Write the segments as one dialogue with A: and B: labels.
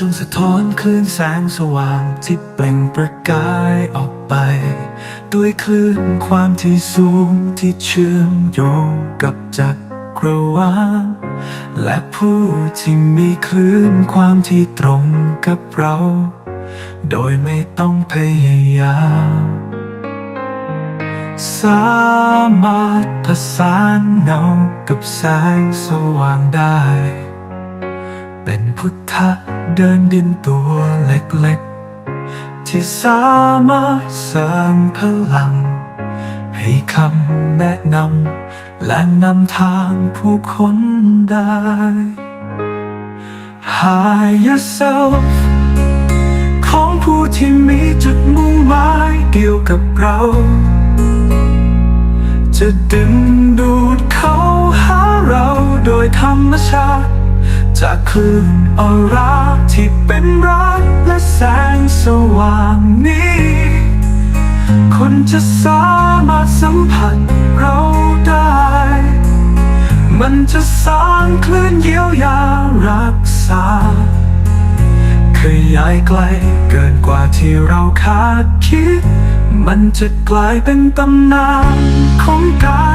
A: จงสะท้อนคลื่นแสงสว่างที่เปล่งประกายออกไป ด้วยคลื่นความที่สูงที่เชื่อมโยงกับจักรวาลและผู้ที่มีคลื่นความที่ตรงกับเรา โดยไม่ต้องพยายามสามารถผสานเงากับแสงสว่างได้ เป็นพุทธะเดินดินตัวเล็กๆ ที่สามารถเสริมพลัง ให้คำแนะนำและนำทางผู้คนได้ High yourself ของผู้ที่มีจุดมุ่งหมายเดียวกับเรา จะดึงดูดเขาหาเราโดยธรรมชาติ จากคลื่นอร่าที่เป็นรักและแสงสว่างนี้ คนจะสามารถสัมผัสเราได้ มันจะสร้างคลื่นเยียวยารักษาขยายไกลเกินกว่าที่เราคาดคิด มันจะกลายเป็นตำนานของการ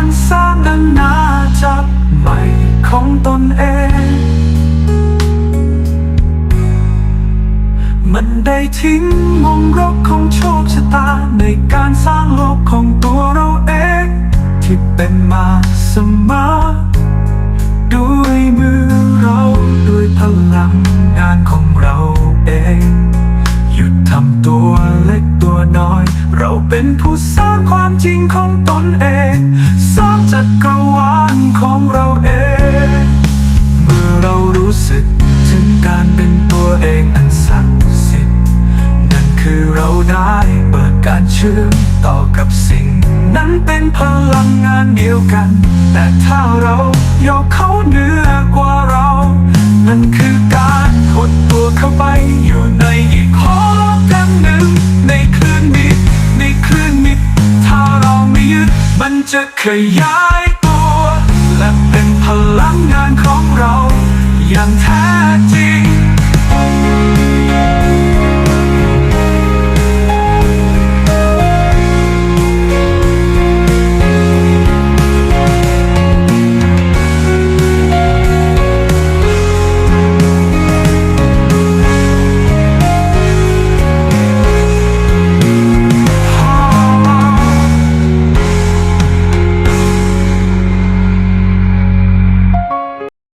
A: มันได้ทิ้งมงรกของโชคชะตา ในการสร้างโลกของตัวเราเอง ที่เป็นมาเสมอด้วยมือเราด้วยพลังงานของเราเอง หยุดทำตัวเล็กตัวน้อย เราเป็นผู้สร้างความจริงของตนเอง ชื่อมต่อกับสิ่ง นั้นเป็นพลังงานเดียวกัน แต่ถ้าเรายกเขาเหนือกว่าเรา นั่นคือการหดตัวเข้าไปอยู่ในอีกโลกกันหนึ่ง ในคลื่นมิดในคลื่นมิดถ้าเราไม่ยึดมันจะขยายตัว และเป็นพลังงานของเรา อย่างแท้